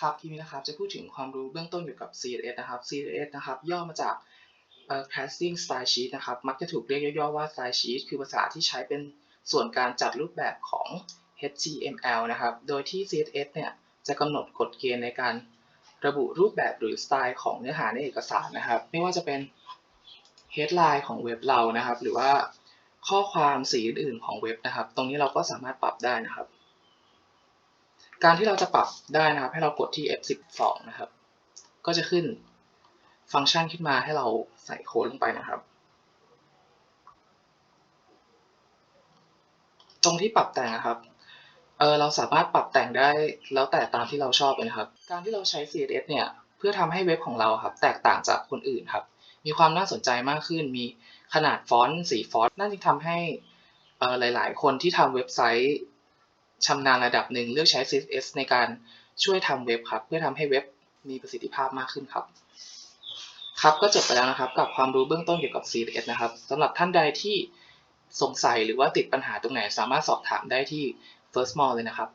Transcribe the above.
ครับทีนี้นะครับจะพูดถึงความรู้เบื้องต้นเกี่ยวกับ CSS นะครับ CSS นะครับย่อมาจากเอ่อ Casting Style Sheet นะครับมักจะถูกเรียกย่อๆว่า Style Sheet คือภาษาที่ใช้เป็นส่วนการจัดรูปแบบของ HTML นะครับโดยที่ CSS เนี่ยจะกำหนดกฎเกณฑ์ในการระบุรูปแบบหรือสไตล์ของเนื้อหาในเอกสารนะครับไม่ว่าจะเป็น headline ของเว็บเรานะครับหรือว่าข้อความสีอื่นๆของเว็บนะครับ ตรงนี้เราก็สามารถปรับได้นะครับ การที่เราจะปรับได้นะครับ ให้เรากดที่ F12 นะครับ ก็จะขึ้นฟังก์ชันขึ้นมาให้เราใส่โค้ดลงไปนะครับ ตรงที่ปรับแต่งนะครับเออเราสามารถปรับแต่งได้แล้วแต่ตามที่เราชอบเลยนะครับ การที่เราใช้ CSS เนี่ยเพื่อทำให้เว็บของเราครับ แตกต่างจากคนอื่นครับ มีความน่าสนใจมากขึ้น มีขนาดฟอนต์สีฟอนต์นั่นจึงทำให้เอ่อหลาย ๆ คนที่ทำเว็บไซต์ ชำนาญระดับหนึ่งเลือกใช้ CSS ในการช่วยทำเว็บครับ เพื่อทำให้เว็บมีประสิทธิภาพมากขึ้นครับ ครับก็จบไปแล้วนะครับ กับความรู้เบื้องต้นเกี่ยวกับ CSS นะครับสำหรับท่านใดที่สงสัยหรือว่าติดปัญหาตรงไหน สามารถสอบถามได้ที่ First Mall เลยนะครับ